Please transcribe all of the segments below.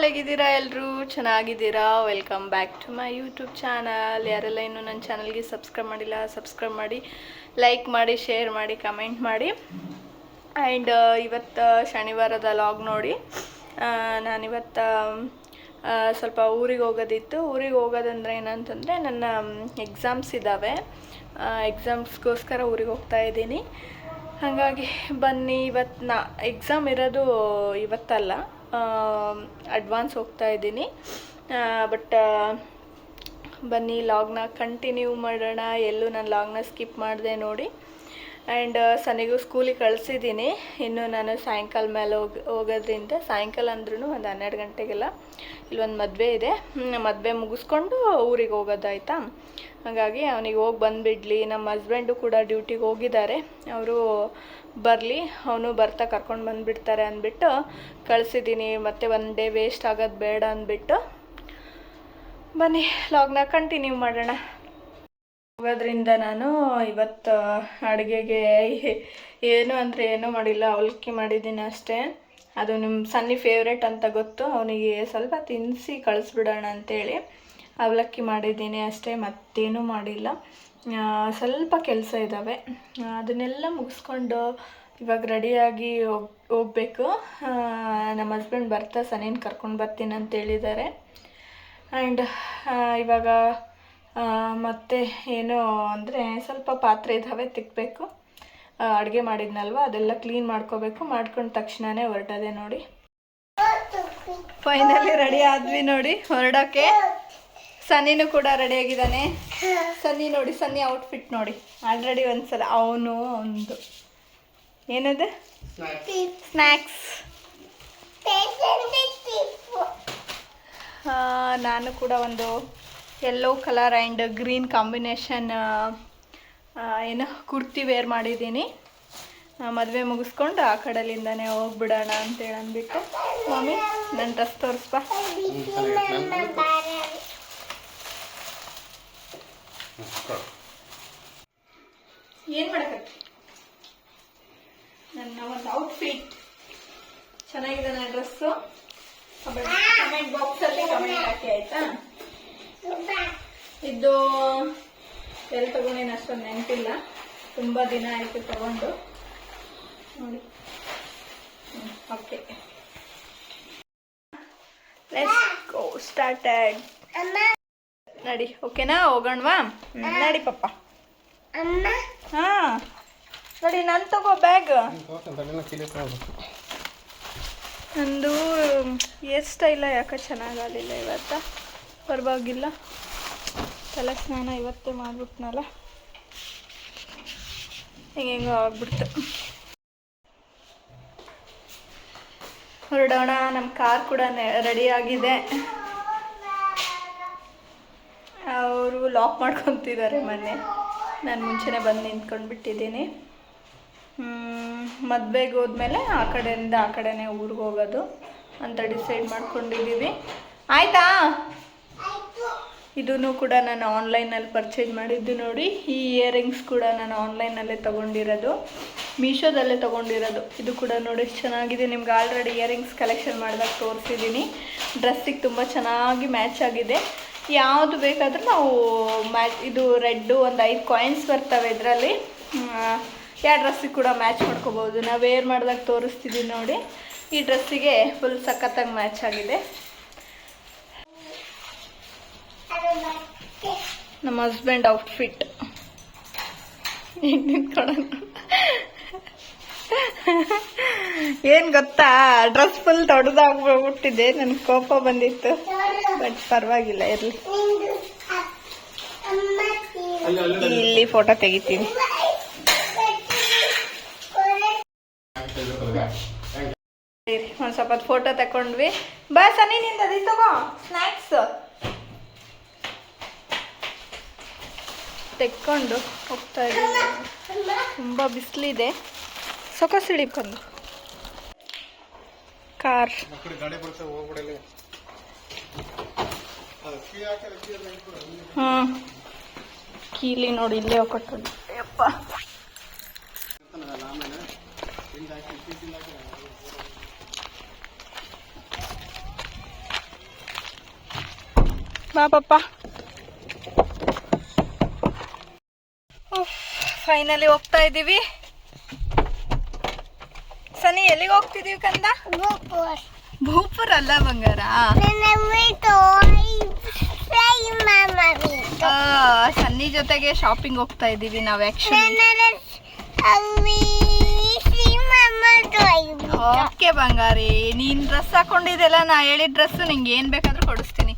All ಹೇಗಿದ್ದೀರಾ ಎಲ್ಲರೂ ಚೆನ್ನಾಗಿದ್ದೀರಾ? Welcome back to my YouTube channel ಯಾರೆಲ್ಲ ಇನ್ನೂ ನನ್ನ ಚಾನಲ್ಗೆ ಸಬ್ಸ್ಕ್ರೈಬ್ ಮಾಡಿಲ್ಲ ಸಬ್ಸ್ಕ್ರೈಬ್ ಮಾಡಿ ಲೈಕ್ ಮಾಡಿ ಶೇರ್ ಮಾಡಿ ಕಮೆಂಟ್ ಮಾಡಿ. ಆ್ಯಂಡ್ ಇವತ್ತು ಶನಿವಾರದ ಲಾಗ್ ನೋಡಿ ನಾನಿವತ್ತು ಸ್ವಲ್ಪ ಊರಿಗೆ ಹೋಗೋದಿತ್ತು. ಊರಿಗೆ ಹೋಗೋದಂದ್ರೆ ಏನಂತಂದರೆ ನನ್ನ ಎಕ್ಸಾಮ್ಸ್ ಇದ್ದಾವೆ ಎಕ್ಸಾಮ್ಸ್ಗೋಸ್ಕರ ಊರಿಗೆ ಹೋಗ್ತಾ ಇದ್ದೀನಿ. ಹಾಗಾಗಿ ಬನ್ನಿ, ಇವತ್ತು ನಾ ಎಕ್ಸಾಮ್ ಇರೋದು ಇವತ್ತಲ್ಲ. ಅಡ್ವಾನ್ಸ್ ಹೋಗ್ತಾ ಇದ್ದೀನಿ. ಬಟ್ ಬನ್ನಿ ಲಾಗ್ನ ಕಂಟಿನ್ಯೂ ಮಾಡೋಣ. ಎಲ್ಲೂ ನಾನು ಲಾಗ್ನ ಸ್ಕಿಪ್ ಮಾಡಿದೆ ನೋಡಿ. ಆ್ಯಂಡ್ ಸನಿಗೂ ಸ್ಕೂಲಿಗೆ ಕಳಿಸಿದ್ದೀನಿ. ಇನ್ನು ನಾನು ಸಾಯಂಕಾಲ ಮೇಲೆ ಹೋಗಿ, ಹೋಗೋದ್ರಿಂದ ಸಾಯಂಕಾಲ ಅಂದ್ರೂ ಒಂದು ಹನ್ನೆರಡು ಗಂಟೆಗೆಲ್ಲ ಇಲ್ಲೊಂದು ಮದುವೆ ಇದೆ. ಮದುವೆ ಮುಗಿಸ್ಕೊಂಡು ಊರಿಗೆ ಹೋಗೋದಾಯ್ತಾ? ಹಾಗಾಗಿ ಅವನಿಗೆ ಹೋಗಿ ಬಂದುಬಿಡ್ಲಿ. ನಮ್ಮ ಹಸ್ಬೆಂಡು ಕೂಡ ಡ್ಯೂಟಿಗೆ ಹೋಗಿದ್ದಾರೆ. ಅವರು ಬರಲಿ. ಅವನು ಬರ್ತಾ ಕರ್ಕೊಂಡು ಬಂದುಬಿಡ್ತಾರೆ ಅಂದ್ಬಿಟ್ಟು ಕಳಿಸಿದ್ದೀನಿ. ಮತ್ತು ಒನ್ ಡೇ ವೇಸ್ಟ್ ಆಗೋದು ಬೇಡ ಅಂದ್ಬಿಟ್ಟು. ಬನ್ನಿ ಲಾಗ್ನ ಕಂಟಿನ್ಯೂ ಮಾಡೋಣ. ಹೋಗೋದ್ರಿಂದ ನಾನು ಇವತ್ತು ಅಡುಗೆಗೆ ಏನು ಅಂದರೆ ಏನೂ ಮಾಡಿಲ್ಲ ಅವಲಕ್ಕಿ ಮಾಡಿದ್ದೀನಿ ಅಷ್ಟೇ. ಅದು ನಿಮ್ಮ ಸನ್ನಿ ಫೇವ್ರೇಟ್ ಅಂತ ಗೊತ್ತು, ಅವನಿಗೆ ಸ್ವಲ್ಪ ತಿನ್ನಿಸಿ ಕಳಿಸ್ಬಿಡೋಣ ಅಂತೇಳಿ ಅವಲಕ್ಕಿ ಮಾಡಿದ್ದೀನಿ ಅಷ್ಟೇ, ಮತ್ತೇನೂ ಮಾಡಿಲ್ಲ. ಸ್ವಲ್ಪ ಕೆಲಸ ಇದ್ದಾವೆ ಅದನ್ನೆಲ್ಲ ಮುಗಿಸ್ಕೊಂಡು ಇವಾಗ ರೆಡಿಯಾಗಿ ಹೋಗಿ, ಹೋಗ್ಬೇಕು. ನಮ್ಮ ಹಸ್ಬೆಂಡ್ ಬರ್ತಾ ಸನ್ನಿನ ಕರ್ಕೊಂಡು ಬರ್ತೀನಿ ಅಂತ ಹೇಳಿದ್ದಾರೆ. ಆ್ಯಂಡ್ ಇವಾಗ ಮತ್ತೆ ಏನು ಅಂದರೆ ಸ್ವಲ್ಪ ಪಾತ್ರೆ ಇದ್ದಾವೆ ತಿಕ್ಕಬೇಕು ಅಡುಗೆ ಮಾಡಿದ್ನಲ್ವ ಅದೆಲ್ಲ ಕ್ಲೀನ್ ಮಾಡ್ಕೋಬೇಕು. ಮಾಡ್ಕೊಂಡ ತಕ್ಷಣವೇ ಹೊರಟದೆ ನೋಡಿ. ಫೈನಲಿ ರೆಡಿ ಆದ್ವಿ ನೋಡಿ ಹೊರಡೋಕ್ಕೆ ಸನ್ನಿನೂ ಕೂಡ ರೆಡಿ ಆಗಿದ್ದಾನೆ. ಸನ್ನಿ ನೋಡಿ ಸನ್ನಿ ಔಟ್ಫಿಟ್ ನೋಡಿ. ಆಲ್ರೆಡಿ ಒಂದ್ಸಲ ಅವನು ಒಂದು. ಏನದು? ಸ್ನ್ಯಾಕ್ಸ್ ನಾನು ಕೂಡ ಒಂದು yellow colour and green combination ಏನು ಕುರ್ತಿ ವೇರ್ ಮಾಡಿದ್ದೀನಿ. ಮದುವೆ ಮುಗಿಸ್ಕೊಂಡು ಆ ಕಡಲಿಂದನೇ ಹೋಗ್ಬಿಡೋಣ ಅಂತೇಳಿ ಅಂದ್ಬಿಟ್ಟು. ಮಮ್ಮಿ ನನ್ನ ಡ್ರೆಸ್ ತೋರಿಸ್ಬಾ. ಏನು ಮಾಡಕತ್ತಿ? ನನ್ನ ಒಂದು ಔಟ್ಫಿಟ್ ಚೆನ್ನಾಗಿದೆ ನನ್ನ ಡ್ರೆಸ್ಸು ಕಮೆಂಟ್ ಬಾಕ್ಸಲ್ಲಿ ಕಮೆಂಟ್ ಹಾಕಿ, ಆಯ್ತಾ? ಇದು ಎಲ್ಲಿ ತಗೊಂಡೇನು ಅಷ್ಟೊಂದು ನೆನಪಿಲ್ಲ. ತುಂಬ ದಿನ ಆಯಿತು ತಗೊಂಡು. ನೋಡಿ. ಓಕೆ ಲೆಟ್ಸ್ ಗೋ ಸ್ಟಾರ್ಟೆಡ್ ನಡಿ ಓಕೆನಾ ಹೋಗೋಣವಾ? ನಡಿ ಪಪ್ಪ. ಹಾ. ನಡಿ ನಾನು ತಗೋ ಬ್ಯಾಗ್ ನಂದು ಎಷ್ಟ ಸ್ಟೈಲ ಯಾಕೆ ಚೆನ್ನಾಗಾಗಲಿಲ್ಲ ಇವತ್ತು? ಪರವಾಗಿಲ್ಲ. ತಲೆ ಸ್ನಾನ ಇವತ್ತೇ ಮಾಡ್ಬಿಟ್ನಲ್ಲ? ಹೆಂಗೆಂಗೋ ಆಗ್ಬಿಡ್ತು. ಹೊರಡೋಣ ನಮ್ಮ ಕಾರ್ ಕೂಡ ರೆಡಿ ಆಗಿದೆ. ಅವರು ಲಾಕ್ ಮಾಡ್ಕೊತಿದ್ದಾರೆ ಮೊನ್ನೆ. ನಾನು ಮುಂಚೆನೇ ಬಂದು ನಿಂತ್ಕೊಂಡು ಬಿಟ್ಟಿದ್ದೀನಿ ಮದುವೆಗೆ ಹೋದ್ಮೇಲೆ ಆ ಕಡೆಯಿಂದ ಆ ಕಡೆನೇ ಊರಿಗೆ ಹೋಗೋದು ಅಂತ ಡಿಸೈಡ್ ಮಾಡ್ಕೊಂಡಿದ್ದೀವಿ. ಆಯಿತಾ? ಇದನ್ನು ಕೂಡ ನಾನು ಆನ್ಲೈನಲ್ಲಿ ಪರ್ಚೇಸ್ ಮಾಡಿದ್ದು ನೋಡಿ. ಈ ಇಯರಿಂಗ್ಸ್ ಕೂಡ ನಾನು ಆನ್ಲೈನಲ್ಲೇ ತೊಗೊಂಡಿರೋದು. ಮೀಶೋದಲ್ಲೇ ತೊಗೊಂಡಿರೋದು. ಇದು ಕೂಡ ನೋಡಿ, ಚೆನ್ನಾಗಿದೆ. ನಿಮ್ಗೆ ಆಲ್ರೆಡಿ ಇಯರಿಂಗ್ಸ್ ಕಲೆಕ್ಷನ್ ಮಾಡಿದಾಗ ತೋರಿಸಿದ್ದೀನಿ. ಡ್ರೆಸ್ಸಿಗೆ ತುಂಬ ಚೆನ್ನಾಗಿ ಮ್ಯಾಚ್ ಆಗಿದೆ. ಯಾವುದು ಬೇಕಾದರೂ ನಾವು ಮ್ಯಾಚ್, ಇದು ರೆಡ್ಡು ಒಂದು ಐದು ಕಾಯಿನ್ಸ್ ಬರ್ತವೆ ಇದರಲ್ಲಿ. ಯಾವ ಡ್ರೆಸ್ಸಿಗೆ ಕೂಡ ಮ್ಯಾಚ್ ಮಾಡ್ಕೋಬೋದು. ನಾವು ವೇರ್ ಮಾಡಿದಾಗ ತೋರಿಸ್ತಿದ್ದೀವಿ ನೋಡಿ. ಈ ಡ್ರೆಸ್ಸಿಗೆ ಫುಲ್ ಸಖತ್ತಾಗಿ ಮ್ಯಾಚ್ ಆಗಿದೆ. ನಮ್ಮ ಹಸ್ಬೆಂಡ್ ಔಟ್ಫಿಟ್ ಏನ್ ಗೊತ್ತಾ? ಡ್ರೆಸ್ ಫುಲ್ ದೊಡ್ಡದಾಗ್ಬಿಟ್ಟಿದೆ. ನನ್ ಕೋಪ ಬಂದಿತ್ತು. ಬಟ್ ಪರವಾಗಿಲ್ಲ, ಇರ್ಲಿ. ಇಲ್ಲಿ ಫೋಟೋ ತೆಗಿತೀನಿ. ಒಂದ್ ಸ್ವಲ್ಪ ಫೋಟೋ ತಕೊಂಡ್ವಿ. ಬಸ್ ಅನಿ ನಿಂದ ತಗೋ ಸ್ನ್ಯಾಕ್ಸ್ ತೆಕ್ಕೊಂಡು ಹೋಗ್ತಾ ಇದ್ದೀವಿ ತುಂಬ ಬಿಸಿಲಿದೆ. ಸೊಕ ಬಂದು ಕಾರ್. ಹ್ಞೂ ಕೀಲಿ ನೋಡಿ ಇಲ್ಲೇ ಕೊಟ್ಟು ಯಪ್ಪ ಫೈನಲಿ ಹೋಗ್ತಾ ಇದ್ದೀವಿ ಸನಿ, ಎಲ್ಲಿಗೆ ಹೋಗ್ತಿದೀವಿ ಕಂದ? ಭೂಪುರ್ ಅಲ್ಲ ಬಂಗಾರ? ಸನ್ನಿ ಜೊತೆಗೆ ಶಾಪಿಂಗ್ ಹೋಗ್ತಾ ಇದ್ದೀವಿ ನಾವು ಓಕೆ ಬಂಗಾರಿ, ನೀನ್ ಡ್ರೆಸ್ ಹಾಕೊಂಡಿದ್ದೆಲ್ಲ ನಾ ಹೇಳಿದ ಡ್ರೆಸ್ ನಿಂಗೆ ಏನ್ ಬೇಕಾದ್ರೂ ಕೊಡಿಸ್ತೀನಿ.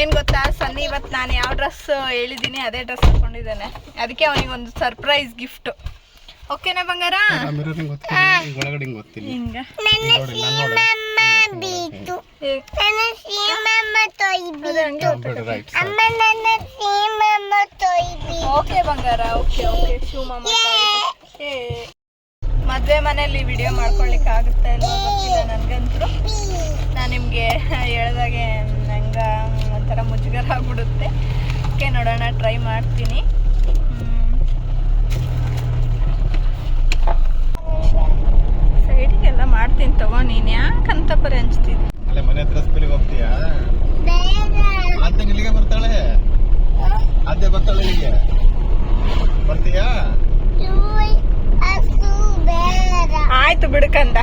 ಏನು ಗೊತ್ತಾ ಸನ್ನಿ ಇವತ್ತು ನಾನು ಯಾವ ಡ್ರೆಸ್ ಹೇಳಿದ್ದೀನಿ ಅದೇ ಡ್ರೆಸ್ ಹಾಕೊಂಡಿದ್ದಾನೆ. ಅದಕ್ಕೆ ಅವನಿಗೆ ಒಂದು ಸರ್ಪ್ರೈಸ್ ಗಿಫ್ಟ್ ಓಕೆನಾ ಬಂಗಾರ? ಓಕೆ ಬಂಗಾರ ಓಕೆ ಓಕೆ ಮದುವೆ ಮನೇಲಿ ವಿಡಿಯೋ ಮಾಡ್ಕೊಳ್ಲಿಕ್ಕೆ ಆಗುತ್ತೆ ಇಲ್ವೋ ಗೊತ್ತಿಲ್ಲ ನನಗಂತೂ. ನಾನು ನಿಮಗೆ ಹೇಳ್ದಾಗೆ ನಂಗೆ ಒಂಥರ ಮುಜುಗರ ಆಗ್ಬಿಡುತ್ತೆ. ಓಕೆ ನೋಡೋಣ ಟ್ರೈ ಮಾಡ್ತೀನಿ. ಸೈಡಿಗೆಲ್ಲ ಮಾಡ್ತೀನಿ ತಗೋ ನೀನು ಯಾಕಂತ ಪರಿ ಹಂಚ್ತಿದ್ದೆ ಅಲ್ಲೇ ಮನೆ ಹತ್ರ ಸ್ಕೂಲಿಗೆ ಹೋಗ್ತೀಯಾ? ಇಲ್ಲಿಗೆ ಬರ್ತಾಳೆ? ಅದೇ ಬರ್ತಾಳೆ ಇಲ್ಲಿಗೆ? ಬರ್ತೀಯಾ? ಆಯ್ತು ಬಿಡ್ಕಂದ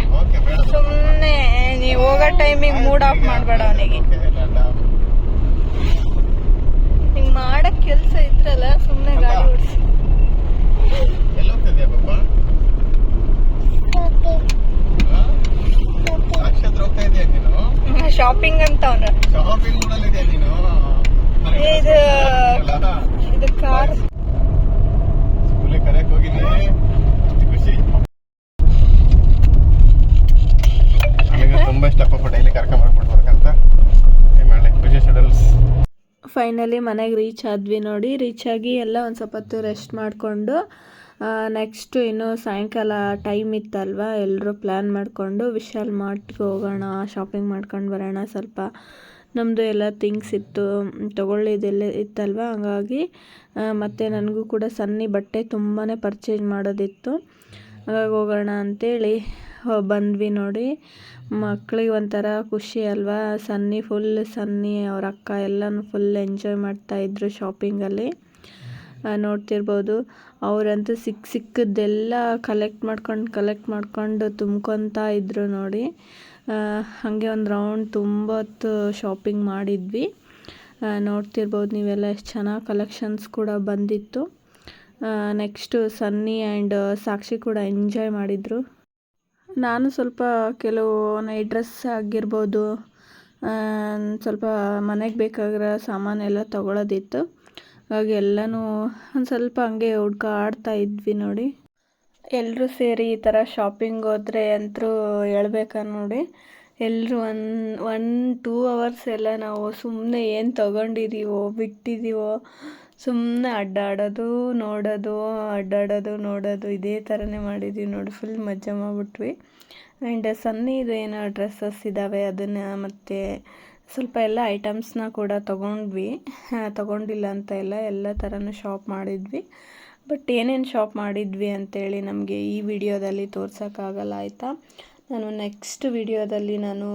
ಸುಮ್ಮನೆ ನೀವು ಹೋಗೋ ಟೈಮಿಗೆ ಮೂಡ್ ಆಫ್ ಮಾಡಬೇಡ ಅವನಿಗೆ ಹಿಂಗ್ ಮಾಡಕ್ ಕೆಲ್ಸ ಇದ್ರಲ್ಲ ಸುಮ್ಮನೆ ಗಾಡಿ ಓಡಿಸಿ. ಎಲ್ಲಿ ಹೋಗ್ತಿದ್ಯಾ ಪಾಪ ಸಾಕ್ಷಾತ್ ಹೋಗ್ತಾ ಇದೆಯಾ ನೀನು? ಶಾಪಿಂಗ್ ಅಂತ ಅವನ. ಶಾಪಿಂಗ್ ಮಾಡಲ್ ಇದೆಯಾ ನೀನು? ಇದು ಇದು ಕಾರ್ ಸ್ಕೂಲಿಗೆ ಕರೆಯಕ್ ಹೋಗಿದ್ದೀನಿ ಖುಷಿ. ನನಗೆ ತುಂಬಾ ಇಷ್ಟ ಪಾಪ ಡೈಲಿ ಕರ್ಕೊಂಡ್ ಬರ್ಬಿಡ್ಬೇಕಂತ ಏನ್ ಮಾಡ್ಲಿ ಖುಷಿ ಶೆಡಲ್ಸ್ ಫೈನಲಿ ಮನೆಗೆ ರೀಚ್ ಆದ್ವಿ ನೋಡಿ. ರೀಚ್ ಆಗಿ ಎಲ್ಲ ಒಂದು ಸ್ವಲ್ಪ ಹೊತ್ತು ರೆಸ್ಟ್ ಮಾಡಿಕೊಂಡು ನೆಕ್ಸ್ಟು ಇನ್ನು ಸಾಯಂಕಾಲ ಟೈಮ್ ಇತ್ತಲ್ವ ಎಲ್ಲರೂ ಪ್ಲ್ಯಾನ್ ಮಾಡಿಕೊಂಡು ವಿಶಾಲ್ ಮಾರ್ಟ್ಗೆ ಹೋಗೋಣ ಶಾಪಿಂಗ್ ಮಾಡ್ಕೊಂಡು ಬರೋಣ ಸ್ವಲ್ಪ. ನಮ್ಮದು ಎಲ್ಲ ಥಿಂಗ್ಸ್ ಇತ್ತು ತೊಗೊಳ್ಳಿದೆಲ್ಲ ಇತ್ತಲ್ವ, ಹಂಗಾಗಿ ಮತ್ತು ನನಗೂ ಕೂಡ ಸನ್ನಿ ಬಟ್ಟೆ ತುಂಬಾ ಪರ್ಚೇಸ್ ಮಾಡೋದಿತ್ತು. ಹಾಗಾಗಿ ಹೋಗೋಣ ಅಂತೇಳಿ ಬಂದ್ವಿ ನೋಡಿ. ಮಕ್ಳಿಗೆ ಒಂಥರ ಖುಷಿ ಅಲ್ವಾ? ಸನ್ನಿ ಫುಲ್ ಸನ್ನಿ, ಅವ್ರ ಅಕ್ಕ ಎಲ್ಲನೂ ಫುಲ್ ಎಂಜಾಯ್ ಮಾಡ್ತಾಯಿದ್ರು ಶಾಪಿಂಗಲ್ಲಿ ನೋಡ್ತಿರ್ಬೋದು. ಅವರಂತೂ ಸಿಕ್ಕ ಸಿಕ್ಕದ್ದೆಲ್ಲ ಕಲೆಕ್ಟ್ ಮಾಡ್ಕೊಂಡು ಕಲೆಕ್ಟ್ ಮಾಡ್ಕೊಂಡು ತುಂಬ್ಕೊತಾ ಇದ್ರು ನೋಡಿ. ಹಾಗೆ ಒಂದು ರೌಂಡ್ ತುಂಬ ಹೊತ್ತು ಶಾಪಿಂಗ್ ಮಾಡಿದ್ವಿ. ನೋಡ್ತಿರ್ಬೋದು ನೀವೆಲ್ಲ ಎಷ್ಟು ಚೆನ್ನಾಗಿ ಕಲೆಕ್ಷನ್ಸ್ ಕೂಡ ಬಂದಿತ್ತು. ನೆಕ್ಸ್ಟು ಸನ್ನಿ ಆ್ಯಂಡ್ ಸಾಕ್ಷಿ ಕೂಡ ಎಂಜಾಯ್ ಮಾಡಿದರು. ನಾನು ಸ್ವಲ್ಪ ಕೆಲವು ನೈಟ್ ಡ್ರೆಸ್ ಆಗಿರ್ಬೋದು ಸ್ವಲ್ಪ ಮನೆಗೆ ಬೇಕಾಗಿರೋ ಸಾಮಾನೆಲ್ಲ ತೊಗೊಳೋದಿತ್ತು. ಹಾಗಾಗಿ ಎಲ್ಲನೂ ಒಂದು ಸ್ವಲ್ಪ ಹಂಗೆ ಹುಡ್ಕಾಡ್ತಾ ಇದ್ವಿ ನೋಡಿ. ಎಲ್ಲರೂ ಸೇರಿ ಈ ಥರ ಶಾಪಿಂಗ್ ಹೋದರೆ ಅಂತೂ ಹೇಳ್ಬೇಕಾ ನೋಡಿ. ಎಲ್ಲರೂ ಒನ್ ಒನ್ ಟೂ ಅವರ್ಸ್ ಎಲ್ಲ ನಾವು ಸುಮ್ಮನೆ ಏನು ತೊಗೊಂಡಿದ್ದೀವೋ ಬಿಟ್ಟಿದ್ದೀವೋ ಸುಮ್ಮನೆ ಅಡ್ಡಾಡೋದು, ನೋಡೋದು ಅಡ್ಡಾಡೋದು, ನೋಡೋದು, ಇದೇ ಥರನೇ ಮಾಡಿದ್ವಿ ನೋಡಿ ಫುಲ್ ಮಜಾ ಮಾಡಿಬಿಟ್ವಿ. ಆ್ಯಂಡ್ ಸನ್ನಿದು ಏನೋ ಡ್ರೆಸ್ಸಸ್ ಇದ್ದಾವೆ ಅದನ್ನು ಮತ್ತು ಸ್ವಲ್ಪ ಎಲ್ಲ ಐಟಮ್ಸ್ನ ಕೂಡ ತೊಗೊಂಡ್ವಿ. ತೊಗೊಂಡಿಲ್ಲ ಅಂತ ಇಲ್ಲ, ಎಲ್ಲ ಥರನೂ ಶಾಪ್ ಮಾಡಿದ್ವಿ. ಬಟ್ ಏನೇನು ಶಾಪ್ ಮಾಡಿದ್ವಿ ಅಂತೇಳಿ ನಮಗೆ ಈ ವಿಡಿಯೋದಲ್ಲಿ ತೋರ್ಸೋಕ್ಕಾಗಲ್ಲ, ಆಯಿತಾ? ನಾನು ನೆಕ್ಸ್ಟ್ ವಿಡಿಯೋದಲ್ಲಿ ನಾನು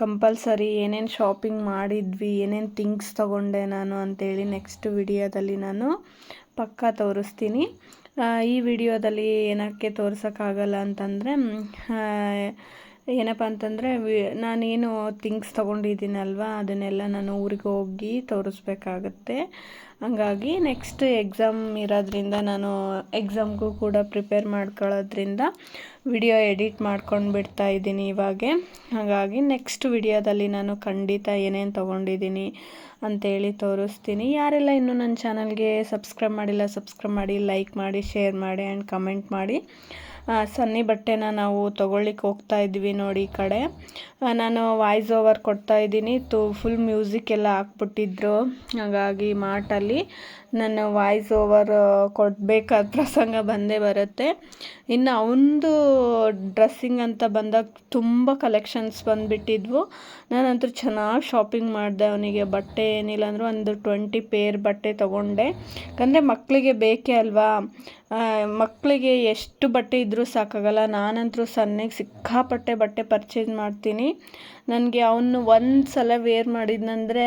ಕಂಪಲ್ಸರಿ ಏನೇನು ಶಾಪಿಂಗ್ ಮಾಡಿದ್ವಿ, ಏನೇನು ಥಿಂಗ್ಸ್ ತಗೊಂಡೆ ನಾನು ಅಂತೇಳಿ ನೆಕ್ಸ್ಟ್ ವಿಡಿಯೋದಲ್ಲಿ ನಾನು ಪಕ್ಕಾ ತೋರಿಸ್ತೀನಿ. ಈ ವಿಡಿಯೋದಲ್ಲಿ ಏನಕ್ಕೆ ತೋರ್ಸೋಕ್ಕಾಗಲ್ಲ ಅಂತಂದರೆ ಏನಪ್ಪ ಅಂತಂದರೆ ನಾನೇನು ಥಿಂಗ್ಸ್ ತೊಗೊಂಡಿದ್ದೀನಲ್ವ, ಅದನ್ನೆಲ್ಲ ನಾನು ಊರಿಗೆ ಹೋಗಿ ತೋರಿಸ್ಬೇಕಾಗತ್ತೆ. ಹಂಗಾಗಿ ನೆಕ್ಸ್ಟ್ ಎಕ್ಸಾಮ್ ಇರೋದ್ರಿಂದ ನಾನು ಎಕ್ಸಾಮ್ಗೂ ಕೂಡ ಪ್ರಿಪೇರ್ ಮಾಡ್ಕೊಳ್ಳೋದ್ರಿಂದ ವಿಡಿಯೋ ಎಡಿಟ್ ಮಾಡ್ಕೊಂಡು ಬಿಡ್ತಾ ಇದ್ದೀನಿ ಇವಾಗೆ. ಹಾಗಾಗಿ ನೆಕ್ಸ್ಟ್ ವಿಡಿಯೋದಲ್ಲಿ ನಾನು ಖಂಡಿತ ಏನೇನು ತೊಗೊಂಡಿದ್ದೀನಿ ಅಂತೇಳಿ ತೋರಿಸ್ತೀನಿ. ಯಾರೆಲ್ಲ ಇನ್ನೂ ನನ್ನ ಚಾನಲ್ಗೆ ಸಬ್ಸ್ಕ್ರೈಬ್ ಮಾಡಿಲ್ಲ ಸಬ್ಸ್ಕ್ರೈಬ್ ಮಾಡಿ ಲೈಕ್ ಮಾಡಿ ಶೇರ್ ಮಾಡಿ ಆ್ಯಂಡ್ ಕಮೆಂಟ್ ಮಾಡಿ. ಸನ್ನಿ ಬಟ್ಟೆನ ನಾವು ತೊಗೊಳ್ಳಿಕ್ಕೆ ಹೋಗ್ತಾ ಇದ್ವಿ ನೋಡಿ ಈ ಕಡೆ. ನಾನು ವಾಯ್ಸ್ ಓವರ್ ಕೊಡ್ತಾ ಇದ್ದೀನಿ. ತು ಫುಲ್ ಮ್ಯೂಸಿಕ್ ಎಲ್ಲ ಹಾಕ್ಬಿಟ್ಟಿದ್ರು. ಹಾಗಾಗಿ ಮಾರ್ಟಲ್ಲಿ ನನ್ನ ವಾಯ್ಸ್ ಓವರ್ ಕೊಡಬೇಕಾದ ಪ್ರಸಂಗ ಬಂದೇ ಬರುತ್ತೆ. ಇನ್ನು ಅವನದು ಡ್ರೆಸ್ಸಿಂಗ್ ಅಂತ ಬಂದಾಗ ತುಂಬ ಕಲೆಕ್ಷನ್ಸ್ ಬಂದುಬಿಟ್ಟಿದ್ವು. ನಾನಂತೂ ಚೆನ್ನಾಗಿ ಶಾಪಿಂಗ್ ಮಾಡಿದೆ ಅವನಿಗೆ. ಬಟ್ಟೆ ಏನಿಲ್ಲ ಅಂದರೂ ಒಂದು ಟ್ವೆಂಟಿ ಪೇರ್ ಬಟ್ಟೆ ತೊಗೊಂಡೆ. ಯಾಕಂದರೆ ಮಕ್ಕಳಿಗೆ ಬೇಕೇ ಅಲ್ವಾ? ಮಕ್ಕಳಿಗೆ ಎಷ್ಟು ಬಟ್ಟೆ ಇದ್ದರೂ ಸಾಕಾಗಲ್ಲ. ನಾನಂತೂ ಸಣ್ಣಗೆ ಸಿಕ್ಕಾಪಟ್ಟೆ ಬಟ್ಟೆ ಪರ್ಚೇಸ್ ಮಾಡ್ತೀನಿ. ನನಗೆ ಅವನು ಒಂದು ಸಲ ವೇರ್ ಮಾಡಿದ್ನಂದರೆ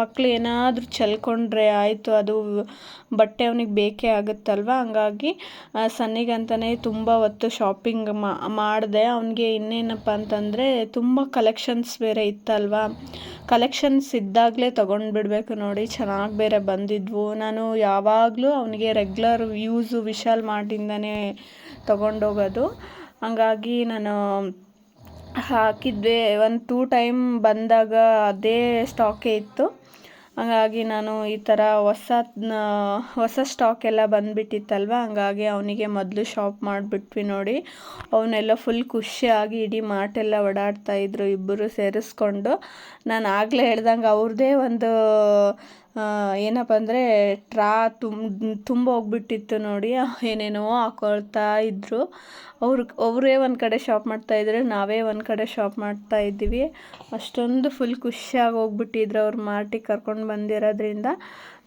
ಮಕ್ಳು ಏನಾದರೂ ಚೆಲ್ಕೊಂಡ್ರೆ ಆಯಿತು, ಅದು ಬಟ್ಟೆ ಅವ್ನಿಗೆ ಬೇಕೇ ಆಗುತ್ತಲ್ವ? ಹಂಗಾಗಿ ಸನ್ನಿಗಂತಲೇ ತುಂಬ ಹೊತ್ತು ಶಾಪಿಂಗ್ ಮಾಡಿದೆ. ಅವನಿಗೆ ಇನ್ನೇನಪ್ಪ ಅಂತಂದರೆ ತುಂಬ ಕಲೆಕ್ಷನ್ಸ್ ಬೇರೆ ಇತ್ತಲ್ವ? ಕಲೆಕ್ಷನ್ಸ್ ಇದ್ದಾಗಲೇ ತೊಗೊಂಡ್ಬಿಡ್ಬೇಕು ನೋಡಿ, ಚೆನ್ನಾಗಿ ಬೇರೆ ಬಂದಿದ್ವು. ನಾನು ಯಾವಾಗಲೂ ಅವನಿಗೆ ರೆಗ್ಯುಲರ್ ಯೂಸು ವಿಶಾಲ್ ಮಾರ್ಟಿಂದನೇ ತೊಗೊಂಡೋಗೋದು. ಹಂಗಾಗಿ ನಾನು ಹಾಕಿದ್ದೆ. ಒಂದು ಟೂ ಟೈಮ್ ಬಂದಾಗ ಅದೇ ಸ್ಟಾಕೇ ಇತ್ತು. ಹಾಗಾಗಿ ನಾನು ಈ ಥರ ಹೊಸ ಹೊಸ ಸ್ಟಾಕ್ ಎಲ್ಲ ಬಂದುಬಿಟ್ಟಿತ್ತಲ್ವ? ಹಂಗಾಗಿ ಅವನಿಗೆ ಮೊದಲು ಶಾಪ್ ಮಾಡಿಬಿಟ್ವಿ ನೋಡಿ. ಅವನ್ನೆಲ್ಲ ಫುಲ್ ಖುಷಿಯಾಗಿ ಇಡೀ ಮಾರ್ಟೆಲ್ಲ ಓಡಾಡ್ತಾಯಿದ್ರು ಇಬ್ಬರು ಸೇರಿಸ್ಕೊಂಡು. ನಾನು ಆಗಲೇ ಹೇಳ್ದಂಗೆ ಅವ್ರದ್ದೇ ಒಂದು ಏನಪ್ಪ ಅಂದರೆ ಟ್ರಾ ತುಂಬ ತುಂಬ ಹೋಗ್ಬಿಟ್ಟಿತ್ತು ನೋಡಿ. ಏನೇನೋ ಹಾಕೊಳ್ತಾ ಇದ್ದರು ಅವ್ರು, ಅವರೇ ಒಂದು ಕಡೆ ಶಾಪ್ ಮಾಡ್ತಾಯಿದ್ರೆ ನಾವೇ ಒಂದು ಕಡೆ ಶಾಪ್ ಮಾಡ್ತಾ ಇದ್ದೀವಿ. ಅಷ್ಟೊಂದು ಫುಲ್ ಖುಷಿಯಾಗಿ ಹೋಗ್ಬಿಟ್ಟಿದ್ರು ಅವ್ರ ಮಾರ್ಟಿಗೆ ಕರ್ಕೊಂಡು ಬಂದಿರೋದ್ರಿಂದ.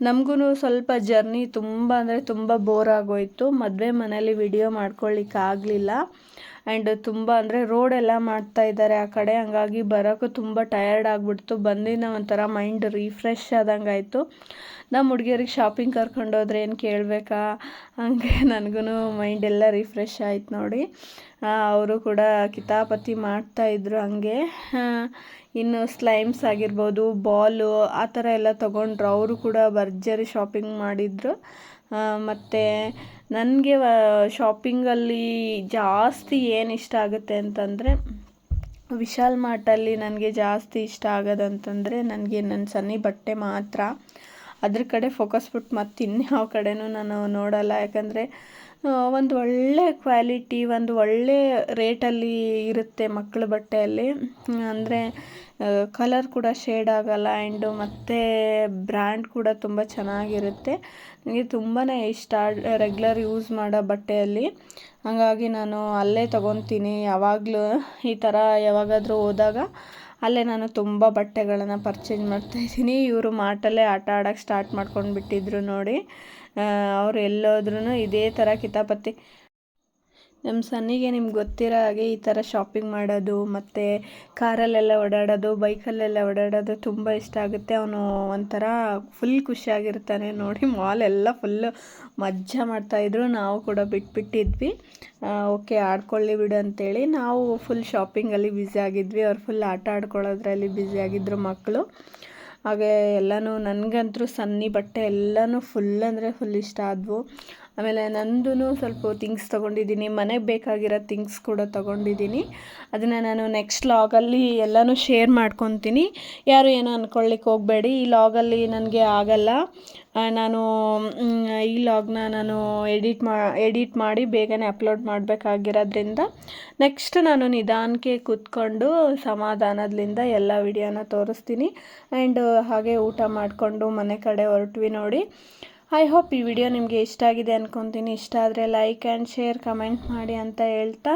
ನಮಗೂ ಸ್ವಲ್ಪ ಜರ್ನಿ ತುಂಬ ಅಂದರೆ ತುಂಬ ಬೋರ್ ಆಗೋಯಿತು. ಮದುವೆ ಮನೇಲಿ ವಿಡಿಯೋ ಮಾಡ್ಕೊಳ್ಳಿಕ್ಕೆ ಆಗಲಿಲ್ಲ ಆ್ಯಂಡ್ ತುಂಬ ಅಂದರೆ ರೋಡೆಲ್ಲ ಮಾಡ್ತಾ ಇದ್ದಾರೆ ಆ ಕಡೆ. ಹಂಗಾಗಿ ಬರೋಕ್ಕೂ ತುಂಬ ಟಯರ್ಡ್ ಆಗಿಬಿಡ್ತು. ಬಂದಿನ ಒಂಥರ ಮೈಂಡ್ ರಿಫ್ರೆಶ್ ಆದಂಗೆ ಆಯಿತು. ನಮ್ಮ ಹುಡುಗಿಯರಿಗೆ ಶಾಪಿಂಗ್ ಕರ್ಕೊಂಡೋದ್ರೆ ಏನು ಕೇಳಬೇಕಾ? ಹಂಗೆ ನನಗೂ ಮೈಂಡ್ ಎಲ್ಲ ರಿಫ್ರೆಶ್ ಆಯ್ತು ನೋಡಿ. ಅವರು ಕೂಡ ಕಿತಾಪತಿ ಮಾಡ್ತಾಯಿದ್ರು ಹಂಗೆ. ಇನ್ನು ಸ್ಲೈಮ್ಸ್ ಆಗಿರ್ಬೋದು ಬಾಲು ಆ ಥರ ಎಲ್ಲ ತೊಗೊಂಡ್ರು. ಅವರು ಕೂಡ ಭರ್ಜರಿ ಶಾಪಿಂಗ್ ಮಾಡಿದರು. ಮತ್ತು ನನಗೆ ಶಾಪಿಂಗಲ್ಲಿ ಜಾಸ್ತಿ ಏನು ಇಷ್ಟ ಆಗುತ್ತೆ ಅಂತಂದರೆ, ವಿಶಾಲ್ ಮಾರ್ಟಲ್ಲಿ ನನಗೆ ಜಾಸ್ತಿ ಇಷ್ಟ ಆಗೋದಂತಂದರೆ ನನಗೆ ನನ್ನ ಸನ್ನಿ ಬಟ್ಟೆ ಮಾತ್ರ. ಅದ್ರ ಕಡೆ ಫೋಕಸ್ ಬಿಟ್ಟು ಮತ್ತು ಇನ್ಯಾವ ಕಡೆನೂ ನಾನು ನೋಡಲ್ಲ. ಯಾಕಂದರೆ ಒಂದು ಒಳ್ಳೆ ಕ್ವಾಲಿಟಿ ಒಂದು ಒಳ್ಳೆ ರೇಟಲ್ಲಿ ಇರುತ್ತೆ ಮಕ್ಕಳ ಬಟ್ಟೆಯಲ್ಲಿ. ಅಂದರೆ ಕಲರ್ ಕೂಡ ಶೇಡ್ ಆಗಲ್ಲ ಆ್ಯಂಡು ಮತ್ತು ಬ್ರ್ಯಾಂಡ್ ಕೂಡ ತುಂಬ ಚೆನ್ನಾಗಿರುತ್ತೆ. ನನಗೆ ತುಂಬಾ ಇಷ್ಟ ರೆಗ್ಯುಲರ್ ಯೂಸ್ ಮಾಡೋ ಬಟ್ಟೆಯಲ್ಲಿ. ಹಾಗಾಗಿ ನಾನು ಅಲ್ಲೇ ತೊಗೊತೀನಿ ಯಾವಾಗಲೂ. ಈ ಥರ ಯಾವಾಗಾದರೂ ಹೋದಾಗ ಅಲ್ಲೇ ನಾನು ತುಂಬ ಬಟ್ಟೆಗಳನ್ನು ಪರ್ಚೇಸ್ ಮಾಡ್ತಾಯಿದ್ದೀನಿ ಇವರು ಮಾಟಲ್ಲೇ ಆಟ ಆಡೋಕ್ಕೆ ಸ್ಟಾರ್ಟ್ ಮಾಡ್ಕೊಂಡು ಬಿಟ್ಟಿದ್ರು ನೋಡಿ ಅವ್ರು ಎಲ್ಲೋದ್ರೂ ಇದೇ ಥರ ಕಿತಾಪತಿ. ನಮ್ಮ ಸನ್ನಿಗೆ ನಿಮ್ಗೆ ಗೊತ್ತಿರೋ ಹಾಗೆ ಈ ಥರ ಶಾಪಿಂಗ್ ಮಾಡೋದು, ಮತ್ತು ಕಾರಲ್ಲೆಲ್ಲ ಓಡಾಡೋದು, ಬೈಕಲ್ಲೆಲ್ಲ ಓಡಾಡೋದು ತುಂಬ ಇಷ್ಟ ಆಗುತ್ತೆ. ಅವನು ಒಂಥರ ಫುಲ್ ಖುಷಿಯಾಗಿರ್ತಾನೆ ನೋಡಿ ಮಾಲ್ ಎಲ್ಲ ಫುಲ್ಲು ಮಜ್ಜಾ ಮಾಡ್ತಾಯಿದ್ರು ನಾವು ಕೂಡ ಬಿಟ್ಬಿಟ್ಟಿದ್ವಿ ಓಕೆ, ಆಡ್ಕೊಳ್ಳಿ ಬಿಡು ಅಂತೇಳಿ ನಾವು ಫುಲ್ ಶಾಪಿಂಗಲ್ಲಿ ಬ್ಯುಸಿ ಆಗಿದ್ವಿ. ಅವ್ರು ಫುಲ್ ಆಟ ಆಡ್ಕೊಳ್ಳೋದ್ರಲ್ಲಿ ಬ್ಯುಸಿ ಆಗಿದ್ದರು ಮಕ್ಕಳು. ಹಾಗೆ ಎಲ್ಲನೂ ನನಗಂತೂ ಸನ್ನಿ ಬಟ್ಟೆ ಎಲ್ಲನೂ ಫುಲ್ ಅಂದರೆ ಫುಲ್ ಇಷ್ಟ ಆದವು. ಆಮೇಲೆ ನಂದು ಸ್ವಲ್ಪ ಥಿಂಗ್ಸ್ ತೊಗೊಂಡಿದ್ದೀನಿ. ಮನೆಗೆ ಬೇಕಾಗಿರೋ ಥಿಂಗ್ಸ್ ಕೂಡ ತೊಗೊಂಡಿದ್ದೀನಿ. ಅದನ್ನು ನಾನು ನೆಕ್ಸ್ಟ್ ಲಾಗಲ್ಲಿ ಎಲ್ಲನೂ ಶೇರ್ ಮಾಡ್ಕೊತೀನಿ. ಯಾರು ಏನೋ ಅಂದ್ಕೊಳ್ಳಿಕ್ಕೆ ಹೋಗಬೇಡಿ. ಈ ಲಾಗಲ್ಲಿ ನನಗೆ ಆಗಲ್ಲ. ನಾನು ಈ ಲಾಗ್ನ ನಾನು ಎಡಿಟ್ ಮಾ ಎಡಿಟ್ ಮಾಡಿ ಬೇಗನೆ ಅಪ್ಲೋಡ್ ಮಾಡಬೇಕಾಗಿರೋದ್ರಿಂದ ನೆಕ್ಸ್ಟ್ ನಾನು ನಿಧಾನಕ್ಕೆ ಕೂತ್ಕೊಂಡು ಸಮಾಧಾನದಿಂದ ಎಲ್ಲ ವಿಡಿಯೋನ ತೋರಿಸ್ತೀನಿ. ಆ್ಯಂಡ್ ಹಾಗೆ ಊಟ ಮಾಡಿಕೊಂಡು ಮನೆ ಕಡೆ ಹೊರಟ್ವಿ ನೋಡಿ. ಐ ಹೋಪ್ ಈ ವಿಡಿಯೋ ನಿಮಗೆ ಇಷ್ಟ ಆಗಿದೆ ಅಂದ್ಕೊತೀನಿ ಇಷ್ಟ ಆದರೆ ಲೈಕ್ ಆ್ಯಂಡ್ ಶೇರ್ ಕಮೆಂಟ್ ಮಾಡಿ ಅಂತ ಹೇಳ್ತಾ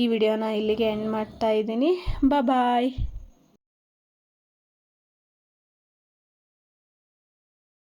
ಈ ವಿಡಿಯೋನ ಇಲ್ಲಿಗೆ ಎಂಡ್ ಮಾಡ್ತಾ ಇದ್ದೀನಿ. ಬಾಯ್